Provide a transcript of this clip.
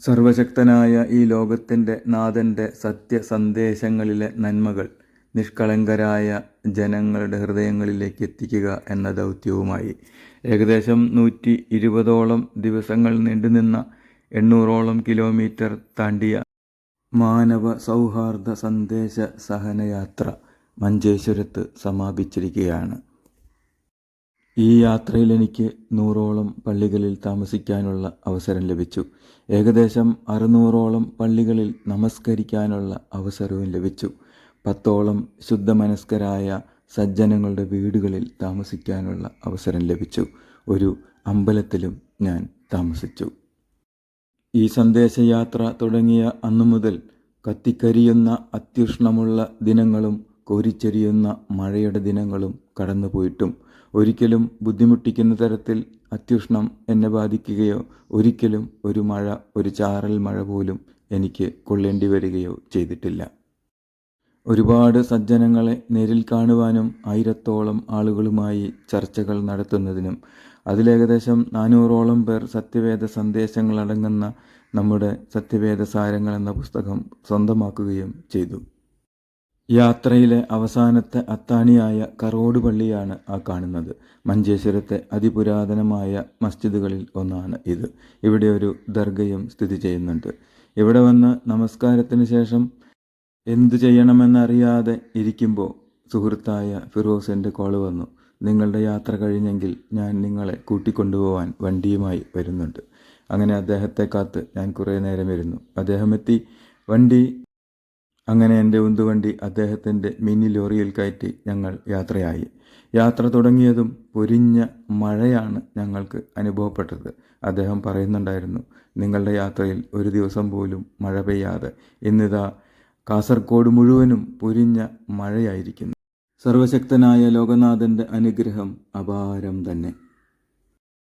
സർവശക്തനായ ഈ ലോകത്തിന്റെ നാഥന്റെ സത്യസന്ദേശങ്ങളിലെ നന്മകൾ നിഷ്കളങ്കരായ ജനങ്ങളുടെ ഹൃദയങ്ങളിലേക്ക് എത്തിക്കുക എന്ന ദൗത്യവുമായി. ഏകദേശം നൂറ്റി ഇരുപതോളം ദിവസങ്ങൾ നീണ്ടുനിന്ന എണ്ണൂറോളം കിലോമീറ്റർ താണ്ടിയ മാനവ സൗഹാർദ്ദ സന്ദേശ സഹനയാത്ര മഞ്ചേശ്വരത്ത് സമാപിച്ചിരിക്കുകയാണ്. ഈ യാത്രയിൽ എനിക്ക് നൂറോളം പള്ളികളിൽ താമസിക്കാനുള്ള അവസരം ലഭിച്ചു. ഏകദേശം അറുന്നൂറോളം പള്ളികളിൽ നമസ്കരിക്കാനുള്ള അവസരവും ലഭിച്ചു. പത്തോളം ശുദ്ധമനസ്കരായ സജ്ജനങ്ങളുടെ വീടുകളിൽ താമസിക്കാനുള്ള അവസരം ലഭിച്ചു. ഒരു അമ്പലത്തിലും ഞാൻ താമസിച്ചു. ഈ സന്ദേശയാത്ര തുടങ്ങിയ അന്നു മുതൽ കത്തിക്കരിയുന്ന അത്യുഷ്ണമുള്ള ദിനങ്ങളും കോരിച്ചെരിയുന്ന മഴയുടെ ദിനങ്ങളും കടന്നുപോയിട്ടും ഒരിക്കലും ബുദ്ധിമുട്ടിക്കുന്ന തരത്തിൽ അത്യുഷ്ണം എന്നെ ബാധിക്കുകയോ ഒരിക്കലും ഒരു മഴ ഒരു ചാറൽ മഴ പോലും എനിക്ക് കൊള്ളേണ്ടി വരികയോ ചെയ്തിട്ടില്ല. ഒരുപാട് സജ്ജനങ്ങളെ നേരിൽ കാണുവാനും ആയിരത്തോളം ആളുകളുമായി ചർച്ചകൾ നടത്തുന്നതിനും അതിലേകദേശം നാനൂറോളം പേർ സത്യവേദ സന്ദേശങ്ങളടങ്ങുന്ന നമ്മുടെ സത്യവേദ സാരങ്ങൾ എന്ന പുസ്തകം സ്വന്തമാക്കുകയും ചെയ്തു. യാത്രയിലെ അവസാനത്തെ അത്താണിയായ കറോട് പള്ളിയാണ് ആ കാണുന്നത്. മഞ്ചേശ്വരത്തെ അതിപുരാതനമായ മസ്ജിദുകളിൽ ഒന്നാണ് ഇത്. ഇവിടെ ഒരു ദർഗയും സ്ഥിതി ചെയ്യുന്നുണ്ട്. ഇവിടെ വന്ന് നമസ്കാരത്തിന് ശേഷം എന്തു ചെയ്യണമെന്നറിയാതെ ഇരിക്കുമ്പോൾ സുഹൃത്തായ ഫിറോസിന്റെ കോൾ വന്നു. നിങ്ങളുടെ യാത്ര കഴിഞ്ഞെങ്കിൽ ഞാൻ നിങ്ങളെ കൂട്ടിക്കൊണ്ടുപോകാൻ വണ്ടിയുമായി വരുന്നുണ്ട്. അങ്ങനെ അദ്ദേഹത്തെ കാത്ത് ഞാൻ കുറേ നേരം ഇരുന്നു. അദ്ദേഹം എത്തി വണ്ടി അങ്ങനെ എന്റെ ഉന്തുവണ്ടി അദ്ദേഹത്തിന്റെ മിനി ലോറിയിൽ കയറ്റി ഞങ്ങൾ യാത്രയായി. യാത്ര തുടങ്ങിയതും പൊരിഞ്ഞ മഴയാണ് ഞങ്ങൾക്ക് അനുഭവപ്പെട്ടത്. അദ്ദേഹം പറയുന്നുണ്ടായിരുന്നു നിങ്ങളുടെ യാത്രയിൽ ഒരു ദിവസം പോലും മഴ പെയ്യാതെ. ഇന്നിതാ കാസർഗോഡ് മുഴുവനും പൊരിഞ്ഞ മഴയായിരിക്കുന്നു. സർവശക്തനായ ലോകനാഥന്റെ അനുഗ്രഹം അപാരം തന്നെ.